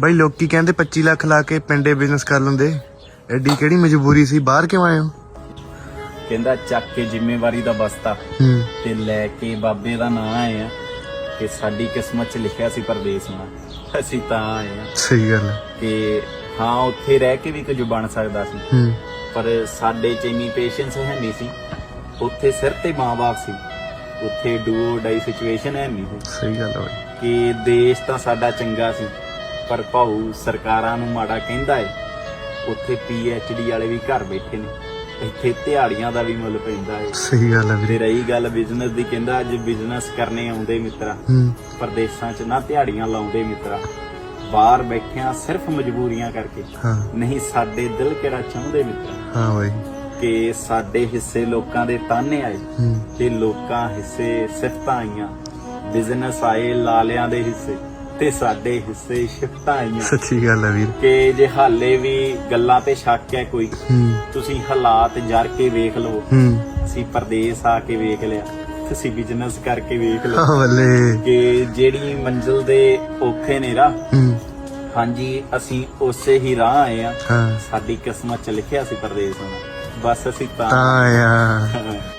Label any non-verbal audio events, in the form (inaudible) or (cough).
ਬਾਈ ਲੋਕੀ ਕਹਿੰਦੇ 25 ਲੱਖ ਲਾ ਕੇ ਪਿੰਡੇ ਬਿਜ਼ਨਸ ਕਰ ਲੈਂਦੇ। ਐਡੀ ਕਿਹੜੀ ਮਜਬੂਰੀ ਸੀ? ਬਾਹਰ ਕਿਉਂ ਆਏ ਹੋ? ਕਹਿੰਦਾ ਚੱਕ ਕੇ ਜ਼ਿੰਮੇਵਾਰੀ ਦਾ ਬਸਤਾ। ਹੂੰ। ਤੇ ਲੈ ਕੇ ਬਾਬੇ ਦਾ ਨਾਂ ਆਏ ਆ। ਕਿ ਸਾਡੀ ਕਿਸਮਤ 'ਚ ਲਿਖਿਆ ਸੀ ਪਰਦੇਸ ਨਾ ਅਸੀਂ ਤਾਂ ਆਏ ਆ। ਸਹੀ ਗੱਲ ਹੈ ਕਿ ਹਾਂ ਉੱਥੇ ਰਹਿ ਕੇ ਵੀ ਕੁਝ ਬਣ ਸਕਦਾ ਸੀ। ਹੂੰ। ਪਰ ਸਾਡੇ 'ਚ ਇੰਨੀ ਪੇਸ਼ੈਂਸ ਹੈ ਨਹੀਂ ਸੀ। ਉੱਥੇ ਸਿਰ ਤੇ ਮਾਂ-ਬਾਪ ਸੀ। ਉੱਥੇ ਡੂ ਡਾਈ ਸਿਚੁਏਸ਼ਨ ਹੈ ਨਹੀਂ ਸੀ। ਸਹੀ ਗੱਲ ਹੈ ਕਿ ਦੇਸ਼ ਤਾਂ ਸਾਡਾ ਚੰਗਾ ਸੀ। ਪਰ ਭਾਊ ਸਰਕਾਰਾਂ ਨੂੰ ਮਾੜਾ ਕਹਿੰਦਾ ਏ। ਉੱਥੇ ਡੀ ਵਾਲੇ ਵੀ ਘਰ ਬੈਠੇ ਨੇ। ਇੱਥੇ ਦਿਹਾੜੀਆਂ ਦਾ ਵੀ ਮੁੱਲ ਪੈਂਦਾ ਏ। ਸਹੀ ਗੱਲ ਹੈ ਤੇ ਵੀਰੇ ਰਹੀ ਗੱਲ ਬਿਜ਼ਨਸ ਦੀ ਕਹਿੰਦਾ ਅੱਜ ਬਿਜ਼ਨਸ ਕਰਨੇ ਆਉਂਦੇ ਮਿੱਤਰਾ। ਹੂੰ। ਪਰਦੇਸਾਂ 'ਚ ਨਾ ਦਿਹਾੜੀਆਂ ਲਾਉਂਦੇ ਮਿੱਤਰਾ। ਬਾਹਰ ਬੈਠਿਆਂ ਸਿਰਫ ਮਜਬੂਰੀਆਂ ਕਰਕੇ। ਹਾਂ। ਨਹੀਂ ਸਾਡੇ ਦਿਲ ਕਿਹੜਾ ਚਾਹੁੰਦੇ ਮਿੱਤਰਾ। ਹਾਂ ਬਾਈ। ਕਿ ਸਾਡੇ ਹਿੱਸੇ ਲੋਕਾਂ ਦੇ ਤਾਨੇ ਆਏ। ਹੂੰ। ਤੇ ਲੋਕਾਂ ਹਿੱਸੇ ਸਿਫਤਾਂ ਆਈਆਂ। ਬਿਜ਼ਨਸ ਆਏ ਲਾਲਿਆਂ ਦੇ ਹਿੱਸੇ। ਤੇ ਸਾਡੇ ਹਿੱਸੇ ਸ਼ਿਫਤਾਂ ਆਈਆਂ। ਸੱਚੀ ਗੱਲ ਹੈ ਵੀਰ। ਕਿ ਜੇ ਹਾਲੇ ਵੀ ਗੱਲਾਂ ਤੇ ਸ਼ੱਕ ਹੈ ਕੋਈ ਤੁਸੀਂ ਹਾਲਾਤ ਜਰ ਕੇ ਵੇਖ ਲਓ ਅਸੀਂ ਪਰਦੇਸ ਆ ਕੇ ਵੇਖ ਲਿਆ ਤੁਸੀਂ ਬਿਜ਼ਨਸ ਕਰਕੇ ਵੇਖ ਲਓ। ਬੱਲੇ। ਕਿ ਜਿਹੜੀ ਮੰਜ਼ਿਲ ਦੇ ਔਖੇ ਨੇ ਰਾਹ ਹਾਂਜੀ ਅਸੀਂ ਉਸੇ ਹੀ ਰਾਹ ਆਏ ਆ ਸਾਡੀ ਕਿਸਮਤ ਚ ਲਿਖਿਆ ਸੀ ਪਰਦੇਸ ਹੋਣਾ ਬਸ ਅਸੀਂ ਤਾਂ ਯਾਰ (laughs)